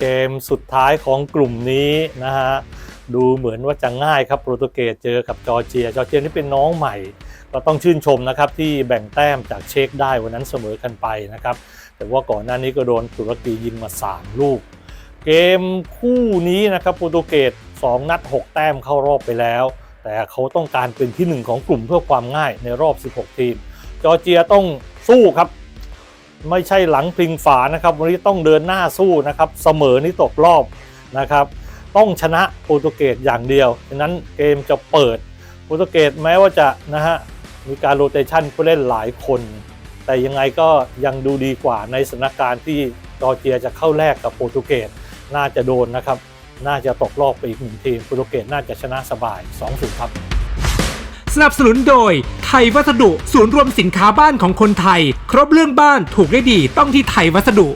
เกมสุดท้ายของกลุ่มนี้นะฮะดูเหมือนว่าจะง่ายครับโปรตุเกสเจอกับจอร์เจีย จอร์เจียนี่เป็นน้องใหม่ ก็ต้องชื่นชมนะครับที่แบ่งแต้มจากเช็คได้วันนั้นเสมอกันไปนะครับ แต่ว่าก่อนหน้านี้ก็โดนตุรกียิงมา 3 ลูก เกมคู่นี้นะครับโปรตุเกส2นัด 6 แต้มเข้ารอบไปแล้ว แต่เขาต้องการเป็นที่หนึ่งของกลุ่มเพื่อความง่ายในรอบ 16 ทีม จอร์เจียต้องสู้ครับ ไม่ใช่หลังพิงฝานะครับ วันนี้ต้องเดินหน้าสู้นะครับ เสมอนี่ตกรอบนะครับ ต้องชนะโปรตุเกสอย่างเดียวฉะนั้นเกมจะเปิดโปรตุเกสแม้ว่าจะนะฮะมีการโรเตชันผู้เล่นหลายคน แต่ยังไงก็ยังดูดีกว่าในสถานการณ์ที่จอร์เจียจะเข้าแลกกับโปรตุเกสน่าจะโดนนะครับ น่าจะตกรอบไปอีกหนึ่งทีมโปรตุเกสน่าจะชนะสบาย2-0ครับ สนับสนุนโดย ไทยวัสดุ ศูนย์รวมสินค้าบ้านของคนไทย ครบเรื่องบ้านถูกได้ดีต้องที่ไทยวัสดุ